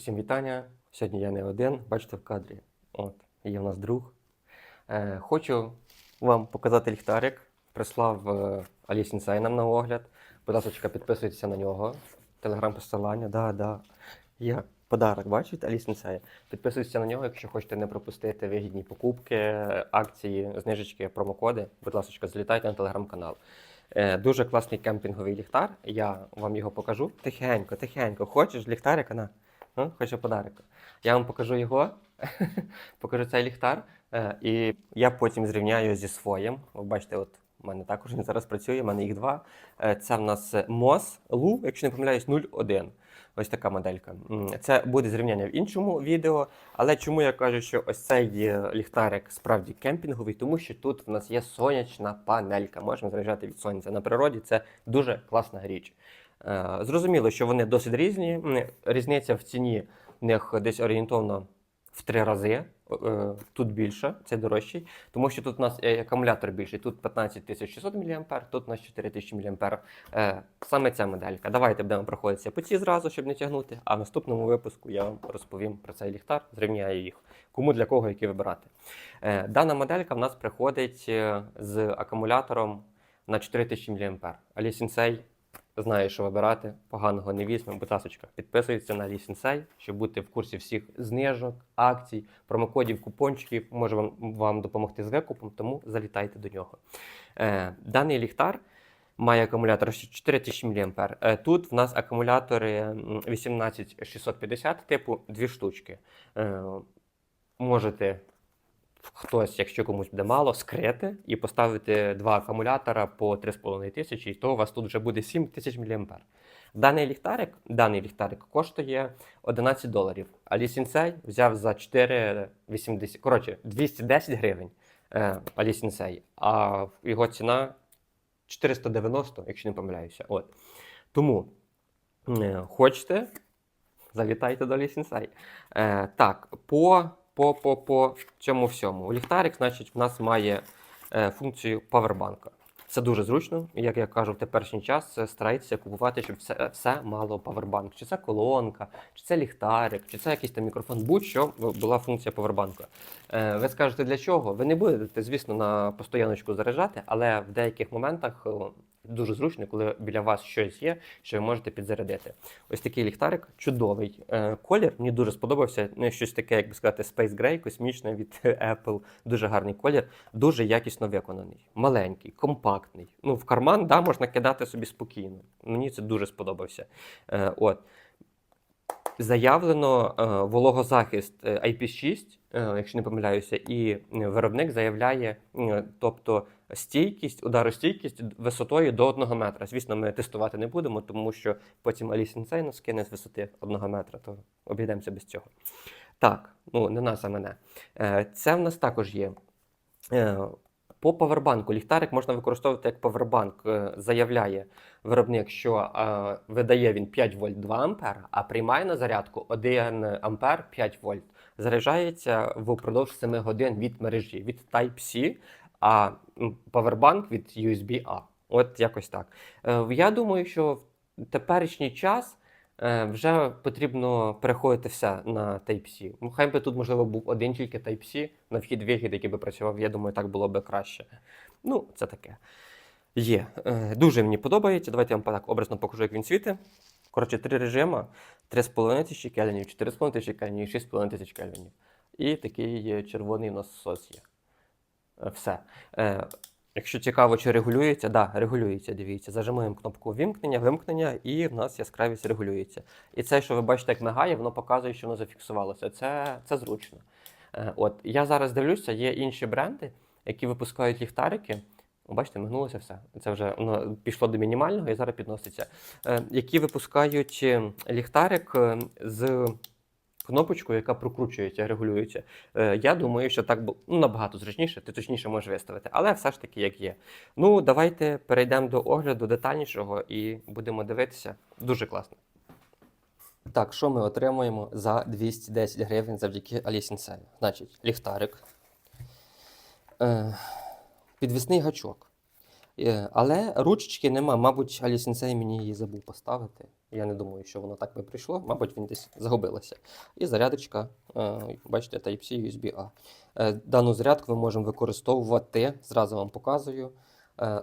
Усім вітання. Сьогодні я не один, бачите в кадрі. От, є в нас друг. Е, хочу вам показати ліхтарик. Прислав е, Алі Сінсей нам на огляд. Будь ласка, підписуйтеся на нього. Телеграм-посилання, да, да. Є подарок, бачите, Алі Сінсей. Підписуйтеся на нього, якщо хочете не пропустити вигідні покупки, акції, знижечки, промокоди. Будь ласка, залітайте на телеграм-канал. Е, Дуже класний кемпінговий ліхтар. Я вам його покажу. Тихенько, тихенько. Хочеш ліхтарика? На. Ну, хочу подарок. Я вам покажу його, покажу цей ліхтар, е, і я потім зрівняю зі своїм. Ви бачите, от у мене також він зараз працює, у мене їх два. Е, Це в нас MOS LU, якщо не помиляюсь, 01. Ось така моделька. Це буде зрівняння в іншому відео. Але чому я кажу, що ось цей е, ліхтарик справді кемпінговий? Тому що тут в нас є сонячна панелька. Можемо заряджати від сонця. На природі це дуже класна річ. Е, Зрозуміло, що вони досить різні. Різниця в ціні в них десь орієнтовно в три рази. Е, Тут більше, це дорожчий, тому що тут у нас е, акумулятор більший. Тут 15600 мА, тут у нас 4000 мА. Саме ця моделька. Давайте будемо проходитися по цій зразу, щоб не тягнути. А в наступному випуску я вам розповім про цей ліхтар, зрівняю їх. Кому для кого які вибирати. Дана моделька в нас приходить з акумулятором на 4000 мА. Алі Сінсей знає, що вибирати, поганого не візьме. Будь ласка, підписуйтесь на Лісінсей, щоб бути в курсі всіх знижок, акцій, промокодів, купончиків. Може вам, вам допомогти з викупом, тому залітайте до нього. Е, даний ліхтар має акумулятор 4000 мА. Е, тут в нас акумулятори 18650 типу дві штучки. Е, можете хтось, якщо комусь буде мало, скрити і поставити два акумулятора по 3,5 тисячі, і то у вас тут вже буде 7 тисяч мА. Даний ліхтарик, даний ліхтарик коштує 11 доларів, а лісінсей взяв за 4,80, коротше, 210 гривень е, Алісінсей, а його ціна 490, якщо не помиляюся. От. Тому е, хочете, залітайте до Лісінсей. Е, так, по, по, по, по цьому всьому. Ліхтарик, значить, в нас має е, функцію павербанка. Це дуже зручно. Як я кажу, в теперішній час е, старайтеся купувати, щоб все, все мало павербанк. Чи це колонка, чи це ліхтарик, чи це якийсь там мікрофон, будь-що була функція павербанка. Е, ви скажете, для чого? Ви не будете, звісно, на постояночку заряджати, але в деяких моментах дуже зручно, коли біля вас щось є, що ви можете підзарядити. Ось такий ліхтарик, чудовий е, колір. Мені дуже сподобався. Ну, щось таке, як би сказати, Space Gray, космічне від Apple. Дуже гарний колір, дуже якісно виконаний, маленький, компактний. Ну, в карман да, можна кидати собі спокійно. Мені це дуже сподобався. Е, от. Заявлено е, вологозахист е, IP6, е, якщо не помиляюся, і е, виробник заявляє, е, тобто стійкість, ударостійкість висотою до 1 метра. Звісно, ми тестувати не будемо, тому що потім Alice Insane нас кине з висоти 1 метра, то обійдемося без цього. Так, ну не нас, а мене. Е, Це в нас також є. По павербанку ліхтарик можна використовувати як павербанк. Е, Заявляє виробник, що е, видає він 5 вольт 2 ампера, а приймає на зарядку 1 ампер 5 вольт. Заряджається впродовж 7 годин від мережі, від Type-C, а павербанк від USB-A. От якось так. Е, Я думаю, що в теперішній час вже потрібно переходити все на Type-C. Ну, хай би тут, можливо, був один тільки Type-C на вхід вихід, який би працював. Я думаю, так було би краще. Ну, це таке. Є. Е, Дуже мені подобається. Давайте я вам так образно покажу, як він світить. Коротше, три режима: 3,5 тисячі кельвінів, 4,5 тисячі кельвінів, 6,5 тисяч кельвінів. І такий червоний насос є. Е, Все. Якщо цікаво, чи регулюється, да, регулюється, дивіться. Зажимаємо кнопку вимкнення, вимкнення, і в нас яскравість регулюється. І це, що ви бачите, як мигає, воно показує, що воно зафіксувалося. Це, це зручно. Е, От, я зараз дивлюся, є інші бренди, які випускають ліхтарики. Бачите, мигнулося все. Це вже воно пішло до мінімального і зараз підноситься. Е, які випускають е, ліхтарик е, з кнопочкою, яка прокручується, регулюється. Е, я думаю, що так бу- ну, набагато зручніше, ти точніше можеш виставити, але все ж таки як є. Ну, давайте перейдемо до огляду детальнішого і будемо дивитися. Дуже класно. Так, що ми отримуємо за 210 гривень завдяки Алісінсею? Значить, ліхтарик, е, підвісний гачок. Е, Але ручечки нема. Мабуть, Алі Сенсей мені її забув поставити. Я не думаю, що воно так би прийшло. Мабуть, він десь загубилося. І зарядочка, е, бачите, Type-C USB-A. Е, Дану зарядку ми можемо використовувати, зразу вам показую,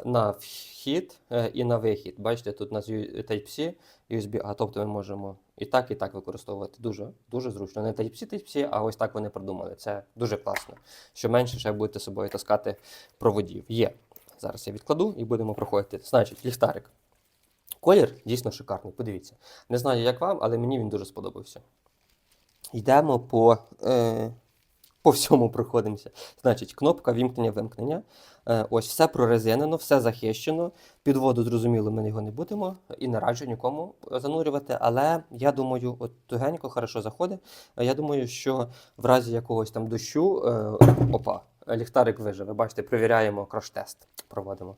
на вхід і на вихід. Бачите, тут у нас Type-C, USB-A, тобто ми можемо і так, і так використовувати. Дуже, дуже зручно. Не Type-C, Type-C, а ось так вони придумали. Це дуже класно. Що менше ще будете собою таскати проводів. Є. Зараз я відкладу і будемо проходити. Значить, ліхтарик. Колір дійсно шикарний. Подивіться. Не знаю, як вам, але мені він дуже сподобався. Йдемо по, е, по всьому проходимося. Значить, кнопка вімкнення-вимкнення. Е, ось все прорезинено, все захищено. Під воду, зрозуміло, ми його не будемо і не раджу нікому занурювати. Але я думаю, от тугенько, хорошо заходить. Е, Я думаю, що в разі якогось там дощу, е, опа, ліхтарик виживе. Бачите, перевіряємо краш-тест. Проводимо.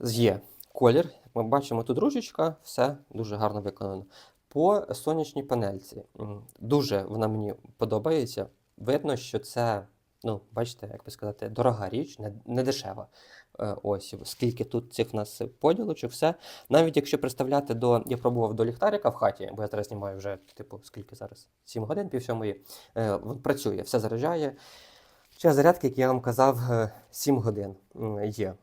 Є колір. Як ми бачимо, тут ручечка, все дуже гарно виконано. По сонячній панельці. Дуже вона мені подобається. Видно, що це, ну, бачите, як би сказати, дорога річ, не, не дешева. Е, Ось, скільки тут цих в нас поділочок, все. Навіть якщо представляти до. Я пробував до ліхтарика в хаті, бо я зараз знімаю вже, типу, скільки зараз? 7 годин, пів сьомої. Е, працює, все заряджає. Час зарядки, як я вам казав, е, 7 годин є.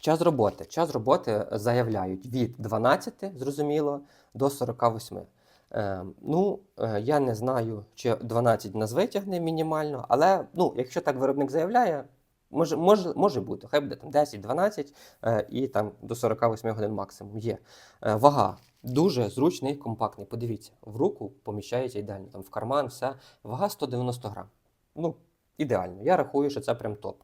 Час роботи. Час роботи заявляють від 12, зрозуміло, до 48. Е, ну, е, я не знаю, чи 12 нас витягне мінімально, але ну, якщо так виробник заявляє, може, може, може бути. Хай буде там 10-12 е, і там до 48 годин максимум є. Е, вага дуже зручний, компактний. Подивіться, в руку поміщається ідеально, там в карман, все. Вага 190 грам. Ну, ідеально. Я рахую, що це прям топ.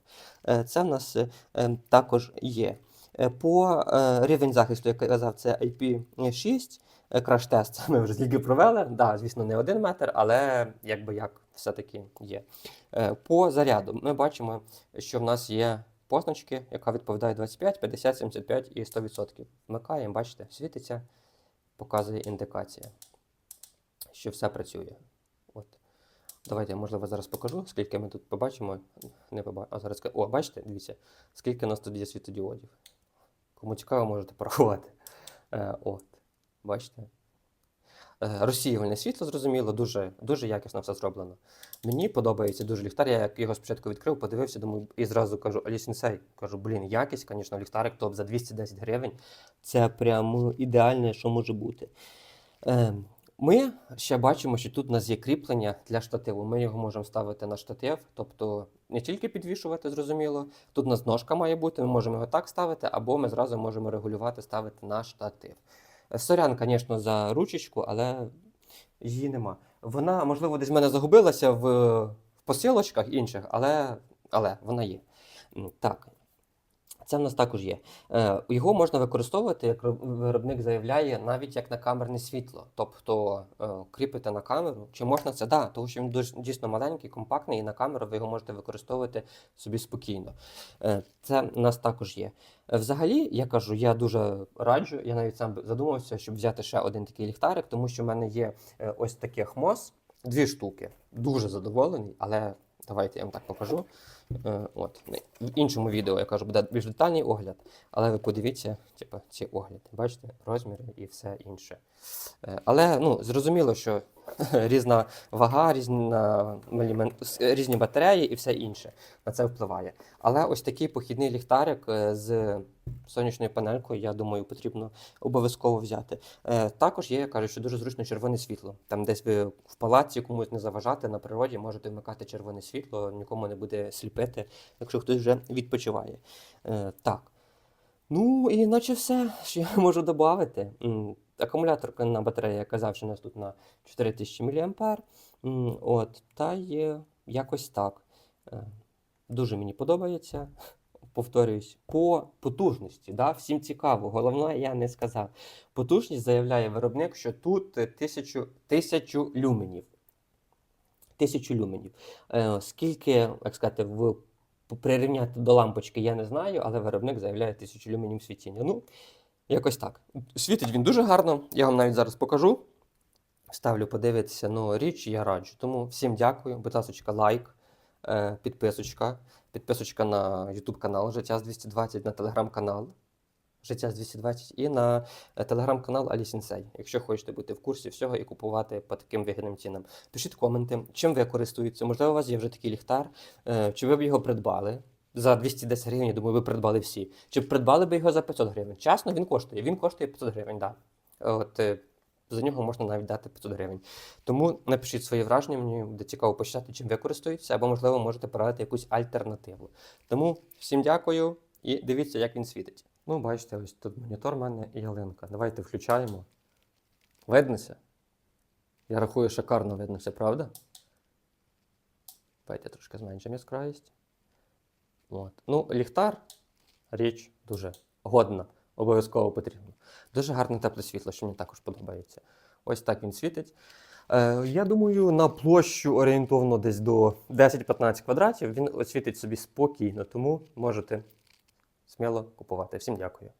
Е, Це в нас е, е, також є. Е, По рівень захисту, як я казав, це IP6. Е, Краш-тест ми вже тільки провели. Да, звісно, не один метр, але якби як все-таки є. По заряду ми бачимо, що в нас є позначки, яка відповідає 25, 50, 75 і 100%. Вмикаємо, бачите, світиться, показує індикація, що все працює. Давайте я, можливо, зараз покажу, скільки ми тут побачимо. Не побачимо. А зараз О, бачите, дивіться, скільки у нас тут є світодіодів. Кому цікаво, можете порахувати. Е, от, бачите. Е, розсіювальне світло, зрозуміло, дуже, дуже якісно все зроблено. Мені подобається дуже ліхтар. Я його спочатку відкрив, подивився, думаю, і зразу кажу, Алі Сенсей, кажу, блін, якість, звісно, ліхтарик топ за 210 гривень. Це прямо ідеальне, що може бути. Е, ми ще бачимо, що тут у нас є кріплення для штативу. Ми його можемо ставити на штатив, тобто не тільки підвішувати, зрозуміло. Тут у нас ножка має бути, ми можемо його так ставити, або ми зразу можемо регулювати, ставити на штатив. Е, Сорян, звісно, за ручечку, але її нема. Вона, можливо, десь в мене загубилася в, в посилочках інших, але, але вона є. Так. Це в нас також є. Е, його можна використовувати, як виробник заявляє, навіть як на камерне світло. Тобто е, кріпите на камеру. Чи можна це? Да, тому що він дуже дійсно маленький, компактний, і на камеру ви його можете використовувати собі спокійно. Е, це в нас також є. Е, Взагалі, я кажу, я дуже раджу. Я навіть сам задумався, щоб взяти ще один такий ліхтарик, тому що в мене є е, ось таке хмос, дві штуки. Дуже задоволений, але давайте я вам так покажу. Е, От. В іншому відео я кажу, буде більш детальний огляд, але ви подивіться, типу, ці огляди. Бачите, розміри і все інше. Е, Але ну, зрозуміло, що різна вага, різна, різні батареї і все інше на це впливає. Але ось такий похідний ліхтарик е, з сонячною панелькою, я думаю, потрібно обов'язково взяти. Е, Також є, кажуть, що дуже зручно червоне світло. Там десь ви в палаці комусь не заважати на природі, можете вмикати червоне світло, нікому не буде сліпити, якщо хтось вже відпочиває. Е, Так. Ну і наче все, що я можу додати. Акумулятор на батареї я казав, що у нас тут на 4000 мА. От, та й якось так. Е, Дуже мені подобається. Повторююсь, по потужності. Да? Всім цікаво. Головне, я не сказав. Потужність заявляє виробник, що тут е, тисячу, тисячу люменів. Тисячу люменів. Е, скільки, як сказати, в прирівняти до лампочки я не знаю, але виробник заявляє 1000 люменів світіння. Ну, якось так. Світить він дуже гарно, я вам навіть зараз покажу. Ставлю подивитися, ну, річ я раджу. Тому всім дякую. Будь ласка, лайк, підписочка, підписочка на YouTube канал Життя з 220, на телеграм-канал. життя з 220 і на е, телеграм-канал Алі Сінсей, якщо хочете бути в курсі всього і купувати по таким вигідним цінам. Пишіть коменти, чим ви користуєтеся. Можливо, у вас є вже такий ліхтар, е, чи ви б його придбали. За 210 гривень, я думаю, ви придбали всі. Чи придбали би його за 500 гривень? Чесно, він коштує. Він коштує 500 гривень, так. Да. Е, за нього можна навіть дати 500 гривень. Тому напишіть свої враження, мені буде цікаво почитати, чим ви користуєтеся, або, можливо, можете порадити якусь альтернативу. Тому всім дякую і дивіться, як він світить. Ну, бачите, ось тут монітор в мене і ялинка. Давайте включаємо. Виднося? Я рахую, шикарно виднося, правда? Давайте трошки зменшимо яскравість. От. Ну, ліхтар річ дуже годна, обов'язково потрібно. Дуже гарне тепле світло, що мені також подобається. Ось так він світить. Е, я думаю, на площу орієнтовно десь до 10-15 квадратів він освітить собі спокійно, тому можете сміло купувати. Всім дякую.